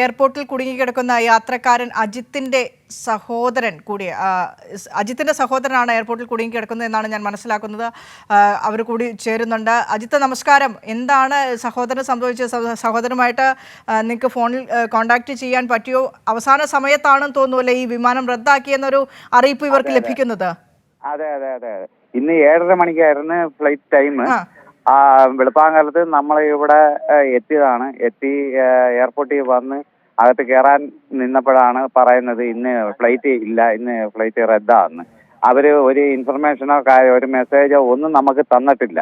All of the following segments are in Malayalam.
എയർപോർട്ടിൽ കുടുങ്ങിക്കിടക്കുന്ന യാത്രക്കാരൻ അജിത്തിന്റെ സഹോദരൻ കൂടി അജിത്തിന്റെ സഹോദരനാണ് എയർപോർട്ടിൽ കുടുങ്ങിക്കിടക്കുന്നത് എന്നാണ് ഞാൻ മനസ്സിലാക്കുന്നത്. അവർ കൂടി ചേരുന്നുണ്ട്. അജിത്ത് നമസ്കാരം. എന്താണ് സഹോദരൻ സംഭവിച്ചത്? സഹോദരമായിട്ട് സഹോദരനുമായിട്ട് നിങ്ങൾക്ക് ഫോണിൽ കോൺടാക്ട് ചെയ്യാൻ പറ്റിയോ? അവസാന സമയത്താണെന്ന് തോന്നുമല്ലേ ഈ വിമാനം റദ്ദാക്കിയെന്നൊരു അറിയിപ്പ് ഇവർക്ക് ലഭിക്കുന്നത്? അതെ അതെ അതെ. ഇന്ന് ഏഴര മണിക്കായിരുന്നു ഫ്ലൈറ്റ് ടൈം. ആ. വെളുപ്പാങ്കാലത്ത് നമ്മൾ ഇവിടെ എത്തിയതാണ്. എത്തി എയർപോർട്ടിൽ വന്ന് അകത്ത് കയറാൻ നിന്നപ്പോഴാണ് പറയുന്നത് ഇന്ന് ഫ്ലൈറ്റ് ഇല്ല ഇന്ന് ഫ്ലൈറ്റ് റദ്ദാന്ന്. അവർ ഒരു ഇൻഫർമേഷനോ ഒരു മെസ്സേജോ ഒന്നും നമുക്ക് തന്നിട്ടില്ല.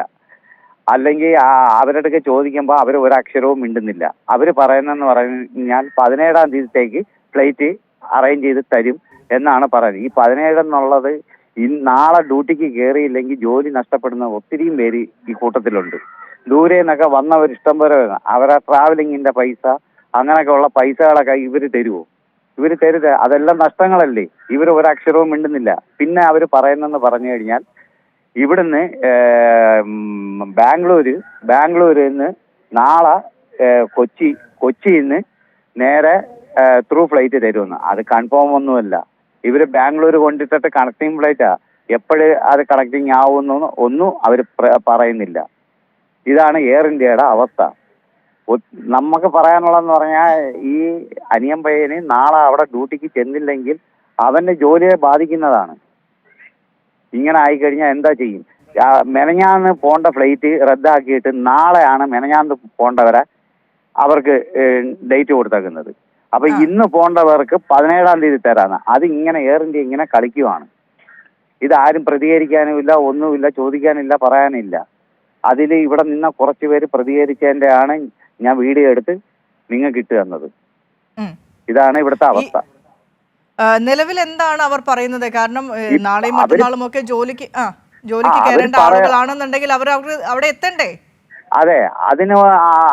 അല്ലെങ്കിൽ അവരുടെ അടുക്ക് ചോദിക്കുമ്പോൾ അവർ ഒരു അക്ഷരവും മിണ്ടുന്നില്ല. അവർ പറയുന്നതെന്ന് പറഞ്ഞാൽ പതിനേഴാം തീയതിത്തേക്ക് ഫ്ലൈറ്റ് അറേഞ്ച് ചെയ്ത് തരും എന്നാണ് പറയുന്നത്. ഈ പതിനേഴ് എന്നുള്ളത് ഇന്ന് നാളെ ഡ്യൂട്ടിക്ക് കയറിയില്ലെങ്കിൽ ജോലി നഷ്ടപ്പെടുന്ന ഒത്തിരിയും പേര് ഈ കൂട്ടത്തിലുണ്ട്. ദൂരെ നിന്നൊക്കെ വന്നവർ ഇഷ്ടം പോലെ വരും. അവരെ ട്രാവലിങ്ങിന്റെ പൈസ അങ്ങനെയൊക്കെ ഉള്ള പൈസകളൊക്കെ ഇവർ തരുമോ ഇവർ തരുത്. അതെല്ലാം നഷ്ടങ്ങളല്ലേ? ഇവർ ഒരക്ഷരവും മിണ്ടുന്നില്ല. പിന്നെ അവർ പറയുന്നെന്ന് പറഞ്ഞു കഴിഞ്ഞാൽ ഇവിടുന്ന് ബാംഗ്ലൂര് ബാംഗ്ലൂരിൽ നിന്ന് നാളെ കൊച്ചി കൊച്ചിയിൽ നിന്ന് നേരെ ത്രൂ ഫ്ലൈറ്റ് തരുമെന്ന്. അത് കൺഫേം ഒന്നുമല്ല. ഇവർ ബാംഗ്ലൂർ കൊണ്ടിട്ടിട്ട് കണക്ടിങ് ഫ്ലൈറ്റാ എപ്പോഴ് അത് കണക്ടിങ് ആവുമെന്നൊന്നും ഒന്നും അവർ പറയുന്നില്ല. ഇതാണ് എയർ ഇന്ത്യയുടെ അവസ്ഥ. നമുക്ക് പറയാനുള്ളതെന്ന് പറഞ്ഞാൽ ഈ അനിയൻ പയ്യന് നാളെ അവിടെ ഡ്യൂട്ടിക്ക് ചെന്നില്ലെങ്കിൽ അവന്റെ ജോലിയെ ബാധിക്കുന്നതാണ്. ഇങ്ങനെ ആയിക്കഴിഞ്ഞാൽ എന്താ ചെയ്യും? മെനഞ്ഞാന്ന് പോണ്ട ഫ്ലൈറ്റ് റദ്ദാക്കിയിട്ട് നാളെയാണ് മെനഞ്ഞാന്ന് പോണ്ടവരെ അവർക്ക് ഡേറ്റ് കൊടുത്തേക്കുന്നത്. അപ്പൊ. ഇന്ന് പോണ്ടവർക്ക് പതിനേഴാം തീയതി തരാന്ന് അത് ഇങ്ങനെ എയർ ഇന്ത്യ ഇങ്ങനെ കളിക്കുവാണ്. ഇത് ആരും പ്രതികരിക്കാനും ഇല്ല ഒന്നുമില്ല ചോദിക്കാനില്ല പറയാനില്ല. അതിൽ ഇവിടെ നിന്ന കുറച്ച് പേര് പ്രതികരിച്ചതിന്റെ ആണ് ഞാൻ വീഡിയോ എടുത്ത് നിങ്ങൾക്ക് ഇട്ട് തന്നത്. ഇതാണ് ഇവിടുത്തെ അവസ്ഥ. നിലവിൽ എന്താണ് അവർ പറയുന്നത്? കാരണം നാളെയും മറ്റന്നാളും ഒക്കെ ജോലിക്ക് ജോലിക്ക് കയറേണ്ട ആളുകളാണെന്നുണ്ടെങ്കിൽ അവർ അവർ അവിടെ എത്തണ്ടേ? അതെ അതിന് അവർ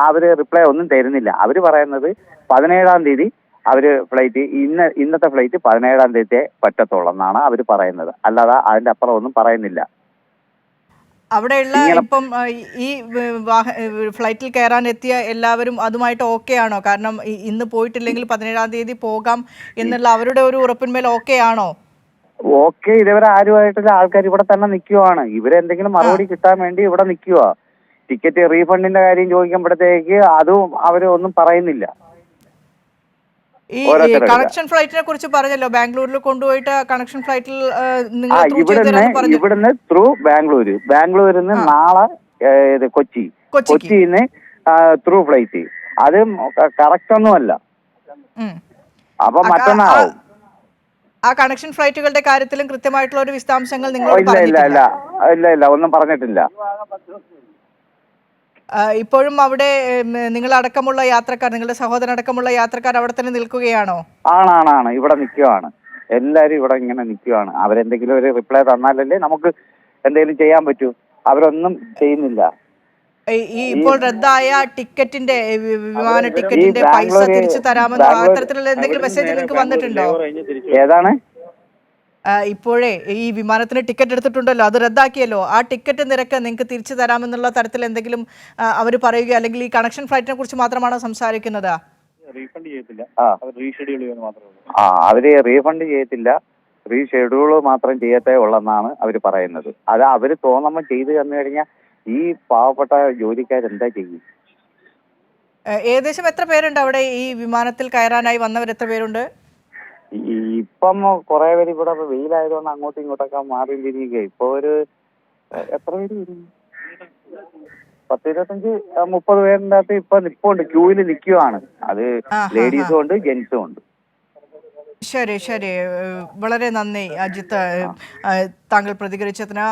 അവർ റിപ്ലൈ ഒന്നും തരുന്നില്ല. അവർ പറയുന്നത് പതിനേഴാം തീയതി അവർ ഫ്ലൈറ്റ് ഇന്ന് ഇന്നത്തെ ഫ്ലൈറ്റ് പതിനേഴാം തീയതി പറ്റത്തുള്ളൂ എന്നാണ് അവർ പറയുന്നത്. അല്ലാതെ അതിന്റെ അപ്പുറം ഒന്നും പറയുന്നില്ല. അവിടെയുള്ള ഇപ്പം ഈ ഫ്ലൈറ്റിൽ കയറാൻ എത്തിയ എല്ലാവരും അതുമായിട്ട് ഓക്കെ ആണോ? കാരണം ഇന്ന് പോയിട്ടില്ലെങ്കിൽ പതിനേഴാം തീയതി പോകാം എന്നുള്ള അവരുടെ ഒരു ഉറപ്പിന്മേൽ ഓക്കെ ആണോ? ഓക്കെ ഇതുവരെ ആരുമായിട്ടുള്ള ആൾക്കാർ ഇവിടെ തന്നെ നിൽക്കുവാണ് ഇവരെന്തെങ്കിലും മറുപടി കിട്ടാൻ വേണ്ടി ഇവിടെ നിൽക്കുക ടിക്കറ്റ് റീഫണ്ടിന്റെ കാര്യം ചോദിക്കുമ്പോഴത്തേക്ക് അതും അവർ ഒന്നും പറയുന്നില്ല. ഈ കണക്ഷൻ ഫ്ലൈറ്റിനെ കുറിച്ച് പറഞ്ഞല്ലോ ബാംഗ്ലൂരിൽ കൊണ്ടുപോയിട്ട് കണക്ഷൻ ഫ്ലൈറ്റിൽ നിങ്ങൾ ഇവിടുന്ന് ഇവിടുന്ന് ത്രൂ ബാംഗ്ലൂര്. ബാംഗ്ലൂരിൽ നിന്ന് നാളെ ഇത് കൊച്ചി. കൊച്ചിയിൽ നിന്ന് ത്രൂ ഫ്ലൈറ്റ് അത് കറക്റ്റ് ഒന്നുമല്ല. അപ്പൊ ആ- ആ- കണക്ഷൻ ഫ്ലൈറ്റുകളുടെ കാര്യത്തിലും കൃത്യമായിട്ടുള്ള ഒരു വിശദാംശങ്ങൾ നിങ്ങൾ ഇല്ല ഇല്ല. ഇല്ല ഇല്ല ഒന്നും പറഞ്ഞിട്ടില്ല. ഇപ്പോഴും അവിടെ നിങ്ങൾ നിങ്ങളടക്കമുള്ള യാത്രക്കാർ നിങ്ങളുടെ സഹോദരൻ അടക്കമുള്ള യാത്രക്കാർ അവിടെ തന്നെ നിൽക്കുകയാണോ? ആണാണാണ് ഇവിടെ നിൽക്കുകയാണ് എല്ലാരും ഇവിടെ ഇങ്ങനെ നിൽക്കുകയാണ് അവരെന്തെങ്കിലും ഒരു റിപ്ലൈ തന്നാലല്ലേ നമുക്ക് എന്തെങ്കിലും ചെയ്യാൻ പറ്റൂ. അവരൊന്നും ചെയ്യുന്നില്ല. ഈ- ഇപ്പോൾ റദ്ദായ ടിക്കറ്റിന്റെ വിമാന ടിക്കറ്റിന്റെ പൈസ തിരിച്ചു തരാമെന്ന് അത്തരത്തിലുള്ള എന്തെങ്കിലും മെസ്സേജ് നിങ്ങൾക്ക് വന്നിട്ടുണ്ടോ? ഏതാണ്? ഇപ്പോഴേ ഈ വിമാനത്തിന് ടിക്കറ്റ് എടുത്തിട്ടുണ്ടല്ലോ അത് റദ്ദാക്കിയല്ലോ. ആ ടിക്കറ്റ് നിരക്ക് നിങ്ങൾക്ക് തിരിച്ചു തരാമെന്നുള്ള തരത്തിൽ എന്തെങ്കിലും അവർ പറയുകയോ അല്ലെങ്കിൽ ഈ കണക്ഷൻ ഫ്ലൈറ്റിനെ കുറിച്ച് മാത്രമാണോ സംസാരിക്കുന്നത്? റീഫണ്ട് ചെയ്യത്തില്ല. റീഷെഡ്യൂൾ ചെയ്യാൻ മാത്രമേ ഉള്ളൂ. ആ അവർ റീഫണ്ട് ചെയ്യത്തില്ല. റീഷെഡ്യൂൾ മാത്രം ചെയ്യത്തേ ഉള്ളെന്നാണ് അവർ പറയുന്നത്. അത് അവർ തോന്നുമ്പോൾ ചെയ്തു തന്നു കഴിഞ്ഞാൽ ഈ പാവപ്പെട്ട ജോലിക്കാരെന്താ ചെയ്യും? ഏകദേശം എത്ര പേരുണ്ട് അവിടെ ഈ വിമാനത്തിൽ കയറാനായി വന്നവർ? എത്ര പേരുണ്ട്? ഇപ്പം കുറെ പേര് ഇവിടെ വെയിലായതുകൊണ്ട് അങ്ങോട്ടും ഇങ്ങോട്ടൊക്കെ മാറി തിരിയുക ഇപ്പൊ ഒരു എത്ര പേര് വരും? പത്ത് ഇരുപത്തഞ്ച് മുപ്പത് പേരിന്റെ അകത്ത് ഇപ്പൊ നിപ്പുണ്ട്. ക്യൂവിൽ നിൽക്കുവാണ്. അത് ലേഡീസും ഉണ്ട് ജെന്റ്സും ഉണ്ട്. ശരി ശരി. വളരെ നന്ദി അജിത്ത്. താങ്കൾ പ്രതികരിച്ചതിന്